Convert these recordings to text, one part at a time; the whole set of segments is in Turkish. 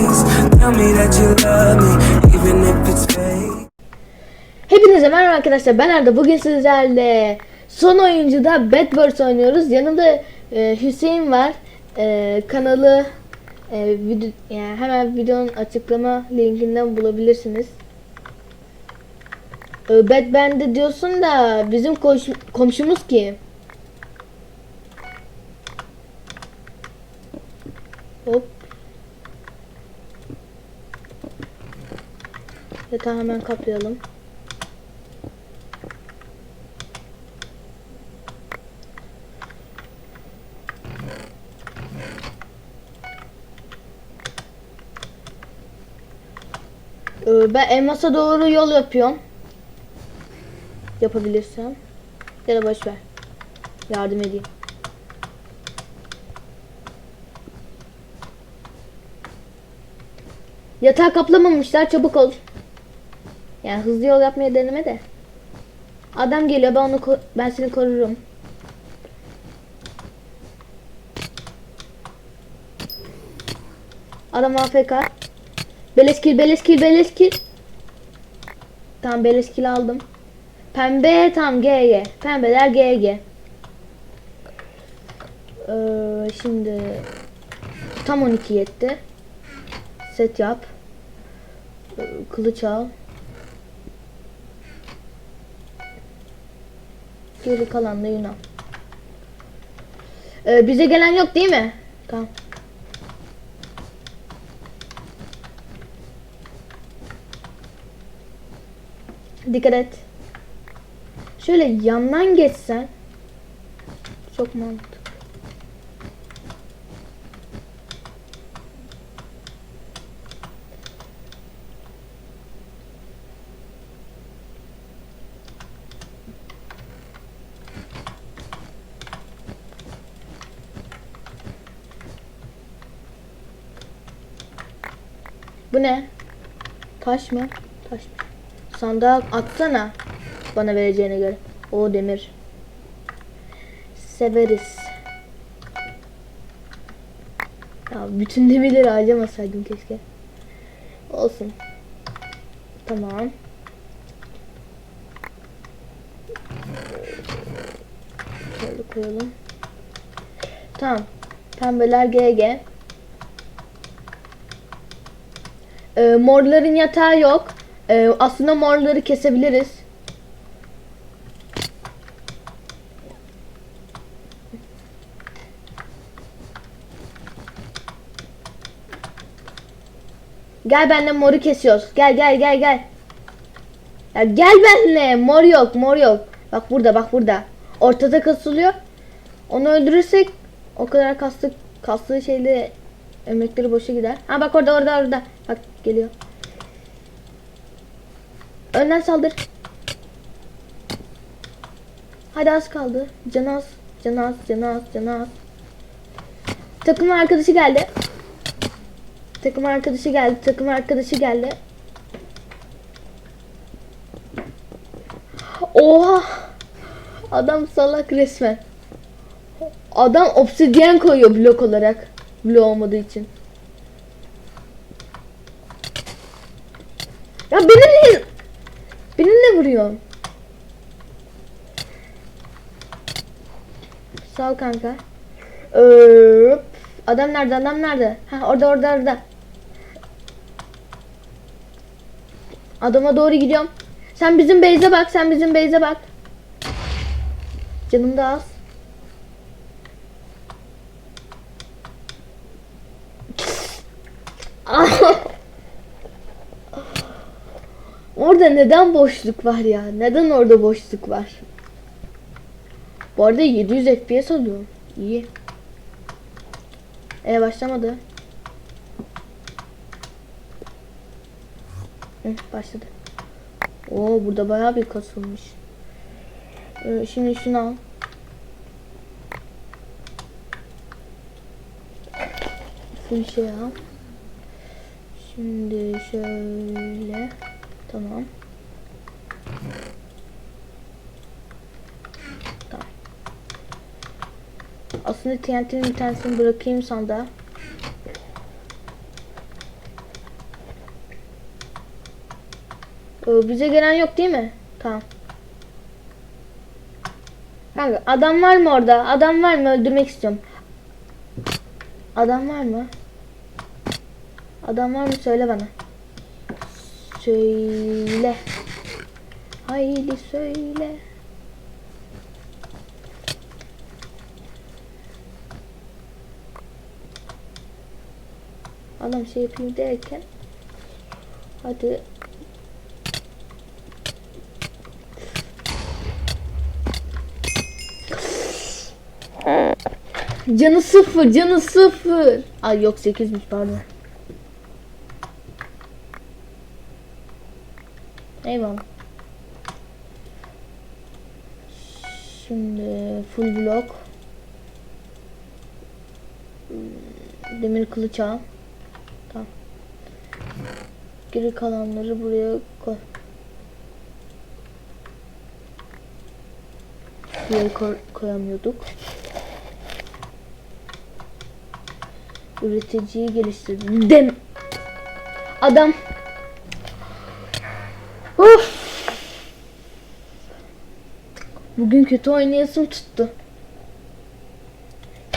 face. Tell me that you love me, even if it's fake. Hepinize merhaba arkadaşlar ben Arda. Bugün sizlerle son oyuncuda Bad Birds oynuyoruz. Yanımda e, Hüseyin var. E, kanalı e, video, yani hemen videonun açıklama linkinden bulabilirsiniz. E, Bad Band'i diyorsun da bizim koş- komşumuz ki? Hop Yatağı hemen kapayalım Ee, Ben elmasa doğru yol yapıyorum. Yapabilirsem. Ya da boş ver. Yardım edeyim. Yatağı kaplamamışlar çabuk ol. Yani hızlı yol yapmaya deneme de. Adam geliyor ben onu ben seni korurum. Adam AFK. Beleş kill, beleş kill, beleş kill. Tamam beleş kill aldım. Pembe tam GG. Pembeler GG. Ee, şimdi tam 12 yetti. Set yap. Ee, kılıç al. Geri kalan da Yunan. Ee, bize gelen yok değil mi? Tamam. Dikkat et. Şöyle yandan geçsen çok mantıklı. Ne? Taş mı? Taş mı? Sandığa atsana. Bana vereceğine göre. O demir. Severiz. Ya bütün demirleri harcamasaydım keşke. Olsun. Tamam. Şöyle koyalım. Tamam. Pembeler GG. Ee, morların yatağı yok. Ee, aslında morları kesebiliriz. Gel benimle moru kesiyoruz. Gel gel gel gel. Ya gel benimle. Mor yok mor yok. Bak burada bak burada. Ortada kasılıyor. Onu öldürürsek o kadar kastık kastığı şeyle emekleri boşa gider. Ha bak orada orada orada. Bak geliyor. Önden saldır. Hadi az kaldı. Canı az. Canı az. Canı az. Canı az. Takım arkadaşı geldi. Takım arkadaşı geldi. Takım arkadaşı geldi. Oha! Adam salak resmen. Adam obsidyen koyuyor blok olarak. Blok olmadığı için. Ya beni niye... Beni ne vuruyor? Sağ ol kanka. Öp. Adam nerede? Adam nerede? Ha orada orada orada. Adama doğru gidiyorum. Sen bizim base'e bak. Sen bizim base'e bak. Canım da az. Orada neden boşluk var ya? Neden orada boşluk var? Bu arada 700 FPS alıyorum. İyi. E başlamadı. Hı, başladı. Oo burada bayağı bir kasılmış. Ee, şimdi şunu al. Full şey al. Şimdi şöyle. Tamam. Tamam. Aslında TNT'nin bir tanesini bırakayım sanda. Ee, bize gelen yok değil mi? Tamam. Kanka adam var mı orada? Adam var mı? Öldürmek istiyorum. Adam var mı? Adam var mı? Söyle bana. Söyle. Haydi söyle. Adam şey yapayım derken Hadi Canı sıfır, canı sıfır. Ay yok 8'miş pardon. Eyvallah. Şimdi full blok. Demir kılıç al. Tamam. Geri kalanları buraya koy. Buraya koy- koyamıyorduk. Üreticiyi geliştirdim. Dem. Adam. Bugün kötü oynayasım tuttu.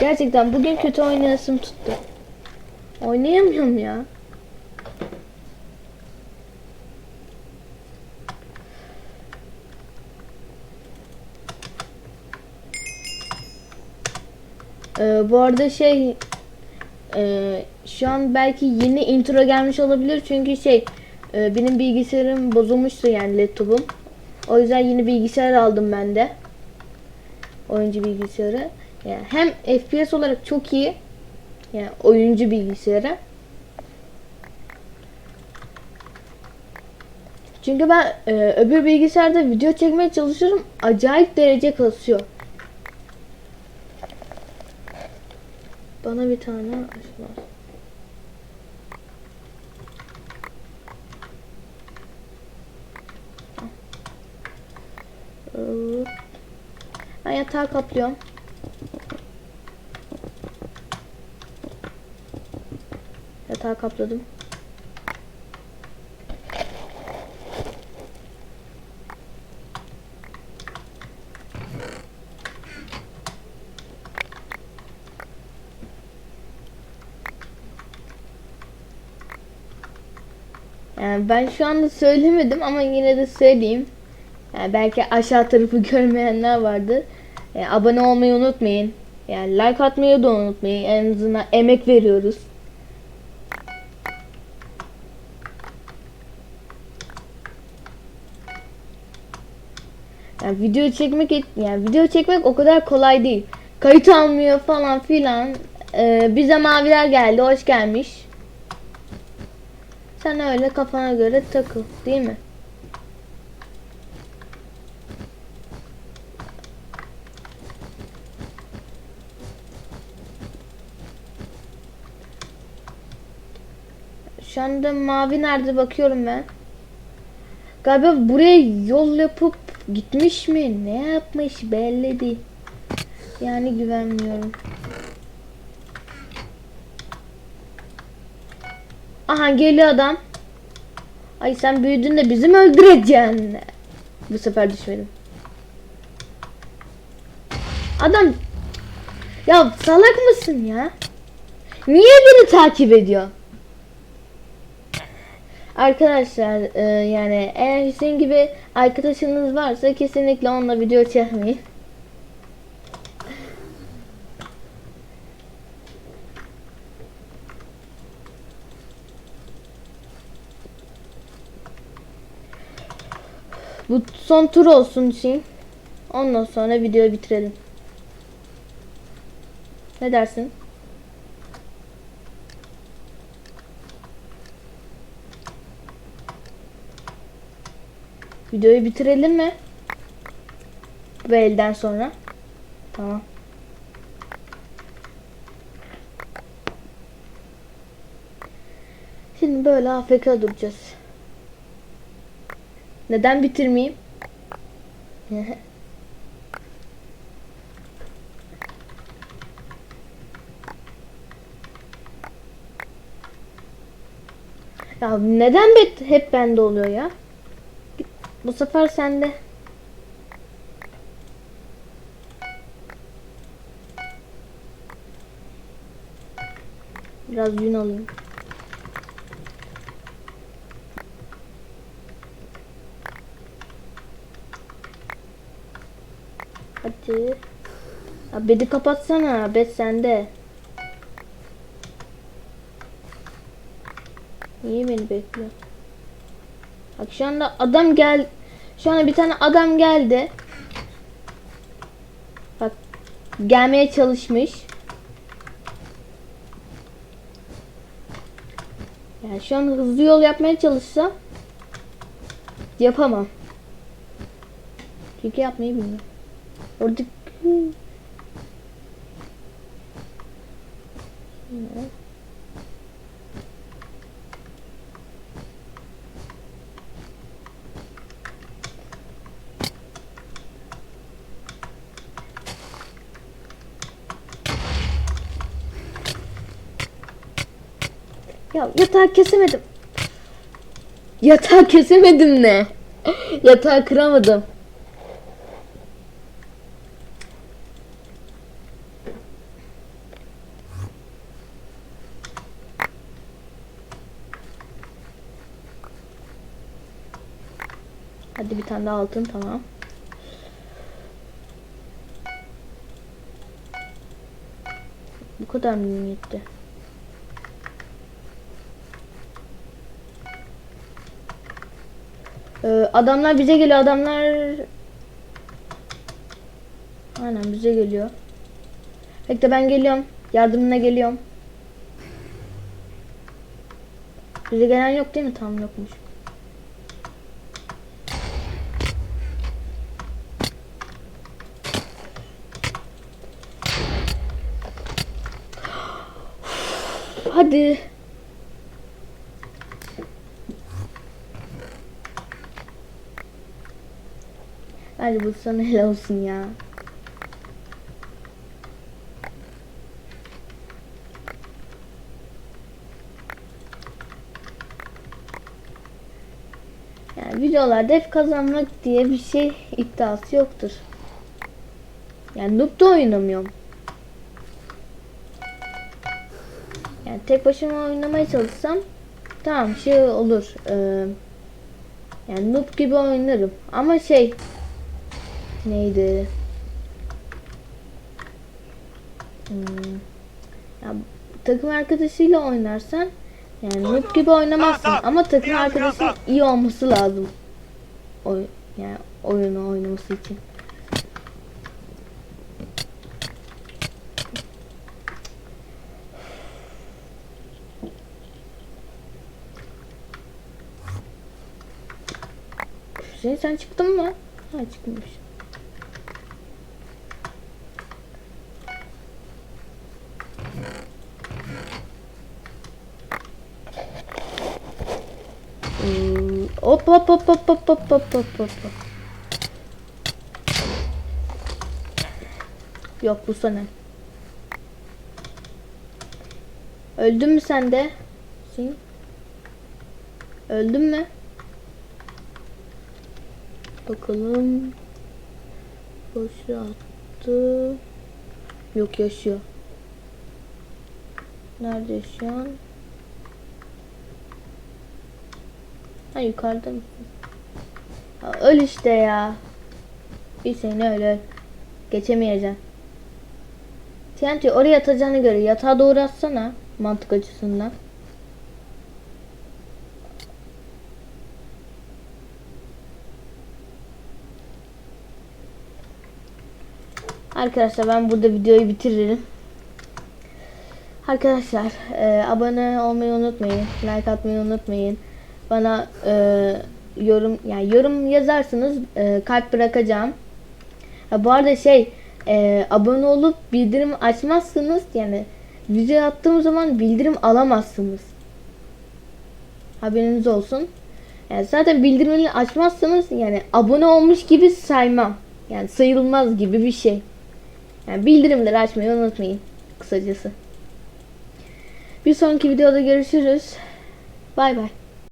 Gerçekten bugün kötü oynayasım tuttu. Oynayamıyorum ya. Ee, bu arada şey ee, şu an belki yeni intro gelmiş olabilir çünkü şey e, benim bilgisayarım bozulmuştu yani laptopum. O yüzden yeni bilgisayar aldım ben de. Oyuncu bilgisayarı. Yani hem FPS olarak çok iyi. Yani oyuncu bilgisayarı. Çünkü ben e, öbür bilgisayarda video çekmeye çalışıyorum. Acayip derece kasıyor. Bana bir tane açmaz. Ee, Ben yatağı kaplıyorum. Yatağı kapladım. Yani ben şu anda söylemedim ama yine de söyleyeyim. Yani belki aşağı tarafı görmeyenler vardır. Yani abone olmayı unutmayın. Yani like atmayı da unutmayın. En azından emek veriyoruz. Yani video çekmek yani video çekmek o kadar kolay değil. Kayıt almıyor falan filan. Ee, bize maviler geldi. Hoş gelmiş. Sen öyle kafana göre takıl, değil mi? Şu anda mavi nerede bakıyorum ben. Galiba buraya yol yapıp gitmiş mi? Ne yapmış belli değil. Yani güvenmiyorum. Aha geliyor adam. Ay sen büyüdün de bizi mi öldüreceksin? Bu sefer düşmedim. Adam ya salak mısın ya? Niye beni takip ediyor? Arkadaşlar e, yani eğer Hüseyin gibi arkadaşınız varsa kesinlikle onunla video çekmeyin. Bu son tur olsun için. Ondan sonra videoyu bitirelim. Ne dersin? Videoyu bitirelim mi? Bu elden sonra. Tamam. Şimdi böyle AFK duracağız. Neden bitirmeyeyim? ya neden bet hep bende oluyor ya? Bu sefer sende. Biraz yün alayım. Hadi. Ya bedi kapatsana. Bet sende. Niye beni bekliyor? Bak şu anda adam gel. Şu anda bir tane adam geldi. Bak gelmeye çalışmış. Yani şu an hızlı yol yapmaya çalışsam yapamam. Çünkü yapmayı bilmiyorum. Orada Ya yatağı kesemedim. Yatağı kesemedim ne? Yatağı kıramadım. Hadi bir tane daha altın tamam. Bu kadar mı yetti? Ee, adamlar bize geliyor. Adamlar Aynen bize geliyor. Bekle ben geliyorum. Yardımına geliyorum. Bize gelen yok değil mi? Tamam yokmuş. Hadi. Hadi bu sana helal olsun ya. Yani videolarda hep kazanmak diye bir şey iddiası yoktur. Yani noob da oynamıyorum. Yani tek başıma oynamaya çalışsam tamam şey olur. Ee, yani noob gibi oynarım. Ama şey neydi? Hmm, ya, takım arkadaşıyla oynarsan yani noob gibi oynamazsın ama takım arkadaşın iyi olması lazım. Oy, yani oyunu oynaması için. Hüseyin sen çıktın mı? Ha çıkmış. Hmm, Hop hop hop hop hop hop hop hop hop. Yok bu sana. Öldün mü sen de? Sen? Öldün mü? Bakalım. Boşa attı. Yok yaşıyor. Nerede şu an? Ha yukarıda mısın? Ha, öl işte ya. Bir seni öl öl. Geçemeyeceğim. TNT oraya atacağını göre yatağa doğru atsana. Mantık açısından. Arkadaşlar ben burada videoyu bitiririm. Arkadaşlar e, abone olmayı unutmayın. Like atmayı unutmayın. Bana e, yorum yani yorum yazarsınız e, kalp bırakacağım. Ha, bu arada şey e, abone olup bildirim açmazsınız yani video attığım zaman bildirim alamazsınız. Haberiniz olsun. Yani zaten bildirimleri açmazsanız yani abone olmuş gibi saymam. Yani sayılmaz gibi bir şey. Yani bildirimleri açmayı unutmayın kısacası. Bir sonraki videoda görüşürüz. Bay bay.